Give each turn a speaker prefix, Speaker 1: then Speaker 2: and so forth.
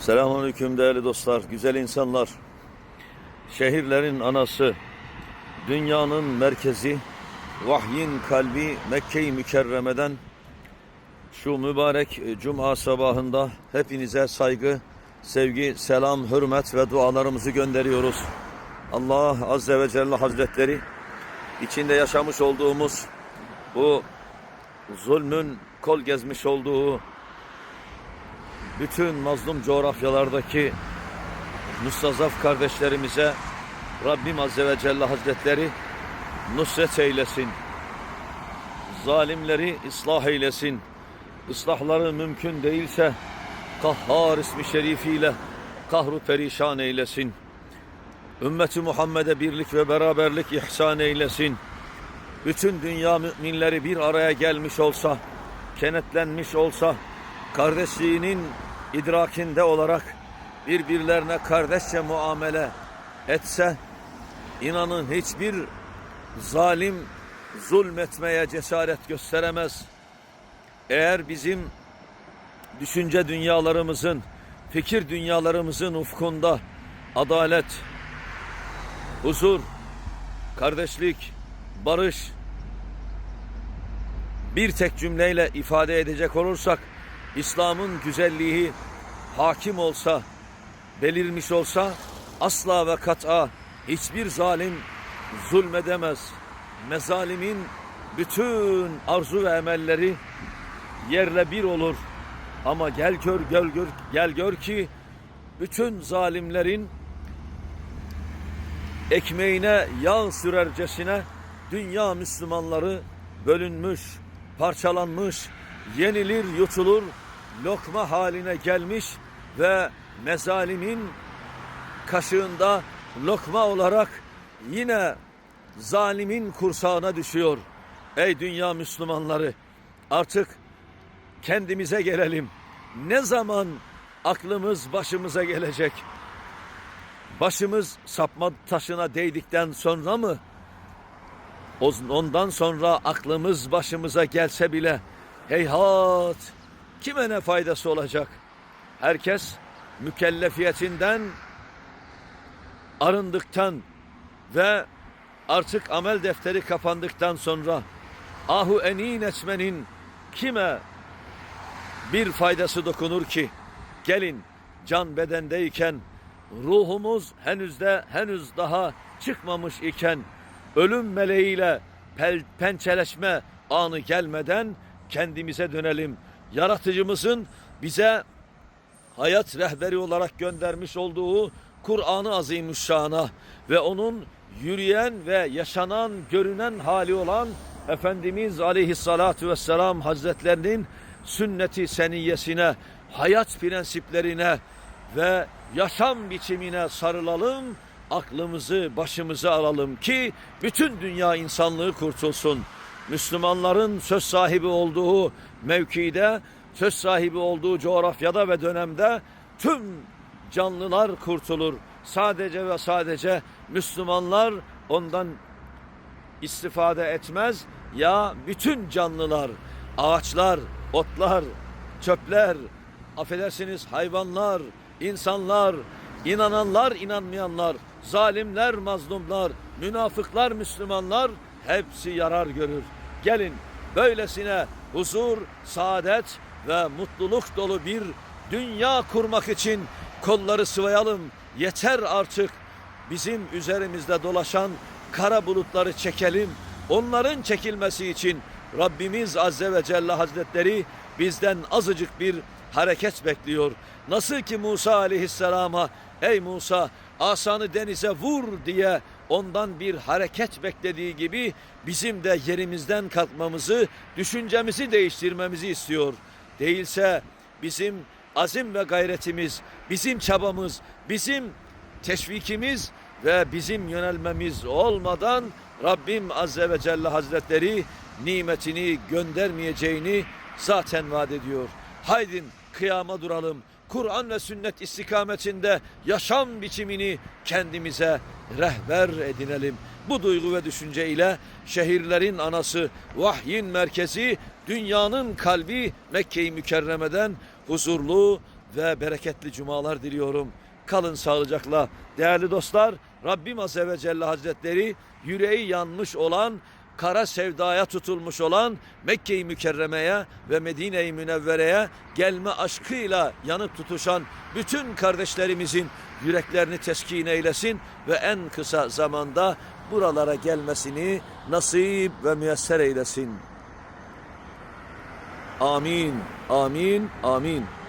Speaker 1: Selamünaleyküm değerli dostlar, güzel insanlar. Şehirlerin anası, dünyanın merkezi, vahyin kalbi Mekke-i Mükerreme'den şu mübarek e, cuma sabahında hepinize saygı, sevgi, selam, hürmet ve dualarımızı gönderiyoruz. Allah Azze ve Celle Hazretleri içinde yaşamış olduğumuz bu zulmün kol gezmiş olduğu bütün mazlum coğrafyalardaki mustazaf kardeşlerimize Rabbim Azze ve Celle Hazretleri nusret eylesin. Zalimleri ıslah eylesin. Islahları mümkün değilse Kahhar ismi şerifiyle kahru perişan eylesin. Ümmeti Muhammed'e birlik ve beraberlik ihsan eylesin. Bütün dünya müminleri bir araya gelmiş olsa, kenetlenmiş olsa, kardeşliğinin idrakinde olarak birbirlerine kardeşçe muamele etse, inanın hiçbir zalim zulmetmeye cesaret gösteremez. Eğer bizim düşünce dünyalarımızın, fikir dünyalarımızın ufkunda adalet, huzur, kardeşlik, barış bir tek cümleyle ifade edecek olursak İslam'ın güzelliği hakim olsa, belirmiş olsa asla ve kat'a hiçbir zalim zulmedemez. Mezalimin bütün arzu ve emelleri yerle bir olur. Ama gel gör gel gör gel gör ki bütün zalimlerin ekmeğine yağ sürercesine dünya Müslümanları bölünmüş, parçalanmış, yenilir yutulur, lokma haline gelmiş ve mezalimin kaşığında lokma olarak yine zalimin kursağına düşüyor. Ey dünya Müslümanları artık kendimize gelelim. Ne zaman aklımız başımıza gelecek? Başımız sapma taşına değdikten sonra mı? Ondan sonra aklımız başımıza gelse bile heyhat kime ne faydası olacak? Herkes mükellefiyetinden arındıktan ve artık amel defteri kapandıktan sonra ahu enin etmenin kime bir faydası dokunur ki gelin can bedendeyken ruhumuz henüz de henüz daha çıkmamış iken ölüm meleğiyle pel, pençeleşme anı gelmeden kendimize dönelim. Yaratıcımızın bize hayat rehberi olarak göndermiş olduğu Kur'an-ı Azimüşşan'a ve onun yürüyen ve yaşanan, görünen hali olan Efendimiz Aleyhissalatu Vesselam Hazretlerinin sünneti seniyyesine, hayat prensiplerine ve yaşam biçimine sarılalım, aklımızı başımıza alalım ki bütün dünya insanlığı kurtulsun. Müslümanların söz sahibi olduğu mevkide, söz sahibi olduğu coğrafyada ve dönemde tüm canlılar kurtulur. Sadece ve sadece Müslümanlar ondan istifade etmez ya bütün canlılar, ağaçlar, otlar, çöpler, affedersiniz hayvanlar, insanlar, inananlar, inanmayanlar, zalimler, mazlumlar, münafıklar, Müslümanlar hepsi yarar görür. Gelin böylesine huzur, saadet ve mutluluk dolu bir dünya kurmak için kolları sıvayalım. Yeter artık bizim üzerimizde dolaşan kara bulutları çekelim. Onların çekilmesi için Rabbimiz Azze ve Celle Hazretleri bizden azıcık bir hareket bekliyor. Nasıl ki Musa aleyhisselama ey Musa asanı denize vur diye ondan bir hareket beklediği gibi bizim de yerimizden kalkmamızı, düşüncemizi değiştirmemizi istiyor. Değilse bizim azim ve gayretimiz, bizim çabamız, bizim teşvikimiz ve bizim yönelmemiz olmadan Rabbim Azze ve Celle Hazretleri nimetini göndermeyeceğini zaten vaat ediyor. Haydin kıyama duralım. Kur'an ve sünnet istikametinde yaşam biçimini kendimize rehber edinelim. Bu duygu ve düşünce ile şehirlerin anası, vahyin merkezi, dünyanın kalbi Mekke-i Mükerreme'den huzurlu, ve bereketli cumalar diliyorum. Kalın sağlıcakla. Değerli dostlar, Rabbim Azze ve Celle Hazretleri yüreği yanmış olan, kara sevdaya tutulmuş olan Mekke-i Mükerreme'ye ve Medine-i Münevvere'ye gelme aşkıyla yanıp tutuşan bütün kardeşlerimizin yüreklerini teskin eylesin ve en kısa zamanda buralara gelmesini nasip ve müyesser eylesin. Amin, amin, amin.